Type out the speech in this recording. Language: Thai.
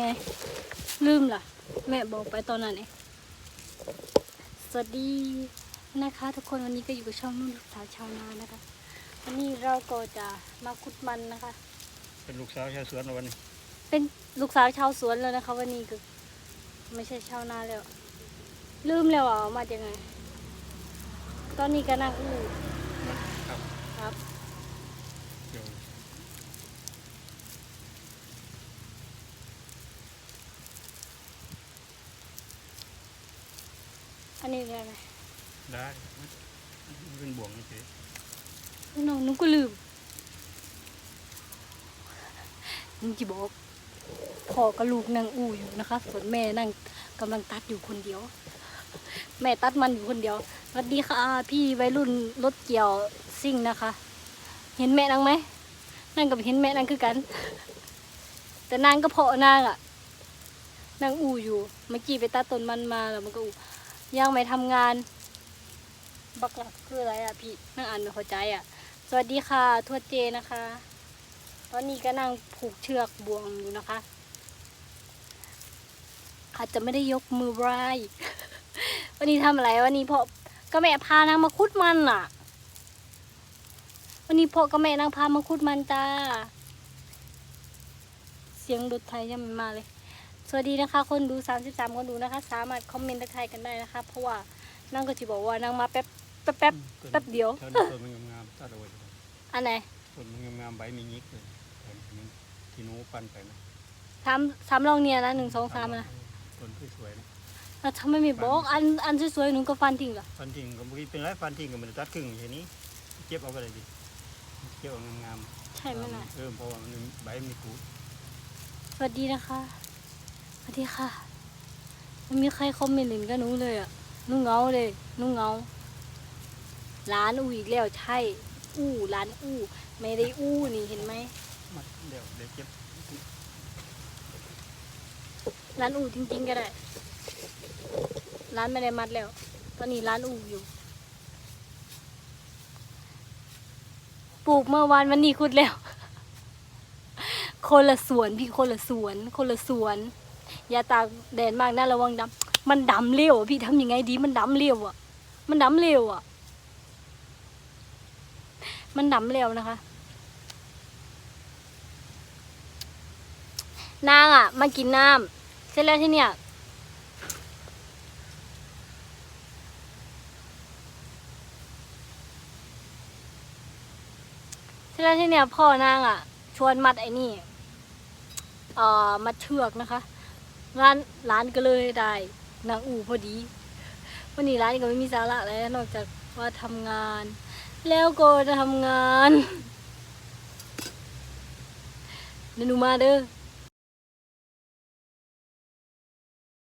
ไง ลืมล่ะ แม่บอกไปตอนนั้นเองสวัสดีนะคะทุกคนวันนี้ก็อยู่กับช่องนุ่นลูกสาวชาวนานะคะ วันนี้เราก็จะมาขุดมันนะคะ เป็นลูกสาวชาวสวนเอาวันนี้ เป็นลูกสาวชาวสวนแล้วนะคะ วันนี้คือไม่ใช่ชาวนาแล้ว ลืมแล้วอะเอามาจากไง ตอนนี้ก็นั่งอู้ มันครับ ครับ เดี๋ยว อันนี้ได้ไหมได้มันเป็นบ่วงนี่เฉยน้องนุ้งก็ลืมนุ้งจะบอกพ่อกับลูกนั่งอู้อยู่นะคะ ส่วนแม่นั่งกำลังตัดอยู่คนเดียว แม่ตัดมันอยู่คนเดียวสวัสดีค่ะ พี่วัยรุ่นรถเกี่ยวซิ่งนะคะ เห็นแม่นางไหมนั่งกับเห็นแม่นางคือกัน แต่นางก็เพาะนางอะนางอู้อยู่ เมื่อกี้ไปตัดต้นมันมาแล้วมันก็อู้ ยังไม่ทำงาน บักหลักคืออะไรอะพี่นั่งอ่านไม่เข้าใจอะ สวัสดีค่ะ ทวดเจนะคะ ตอนนี้ก็นั่งผูกเชือกบ่วงอยู่นะคะอาจจะไม่ได้ยกมือไหว้วันนี้ทำอะไรวันนี้พ่อก็แม่พานางมาคุดมันอะ วันนี้พ่อกับแม่นางพามาคุดมันจ้า เสียงรถไทยยังไม่มาเลย วัสดีนะคะ คนดู 33 คนดูนะคะ สามารถคอมเมนต์ทักทายกันได้นะคะ เพราะว่านั่งก็จะบอกว่านางมาแป๊บแป๊บแป๊บต้นแป๊บเดียวต้นต้นมันงามๆตัดเอาไว้ก่อนอันไหนต้นมันงามๆใบมียิกเลยต้นนี้ที่หนูปั้นไปนะสามสามลองเนี่ยนะหนึ่งสองสามนะต้นสวยๆนะแล้วทำไมไม่บอกอันอันสวยๆหนูก็ฟันทิ้งเหรอฟันทิ้งก็เมื่อกี้เป็นไรฟันทิ้งก็มันตัดครึ่งอย่างนี้เก็บเอาก็เลยดิเก็บเอางามๆใช่ไหมล่ะเออเพราะว่ามันใบมีกูดสวัสดีนะคะ สวัสดีค่ะไม่มีใครคอมเมนต์หนึ่งกับหนูเลยอะหนูเงาเลยหนูเงาร้านอู้อีกแล้วใช่ อู้ร้านอู้ ไม่ได้อู้นี่เห็นไหมมัดเดี๋ยวเดี๋ยวเก็บร้านอู่จริงๆก็ได้ ร้านไม่ได้มัดแล้ว ตอนนี้ร้านอู่อยู่ ปลูกเมื่อวานวันนี้คุดแล้ว คนละสวนพี่คนละสวน คนละสวน อย่าตากแดดมากนะระวังดำมันดำเร็วอะพี่ทำยังไงดีมันดำเร็วอะ มันดำเร็วอะ มันดำเร็วนะคะ นางอะมากินน้ำเสร็จแล้วที่เนี่ยเสร็จแล้วที่เนี่ยพ่อนางอะ ชวนมัดไอ้นี่เอ่อมัดเชือกนะคะ ร้านร้านก็เลยได้นางอูพอดี วันนี้ร้านก็ไม่มีสาระแล้วนอกจากว่าทำงาน แล้วก็จะทำงานเดี๋ยวหนูมาเด้อ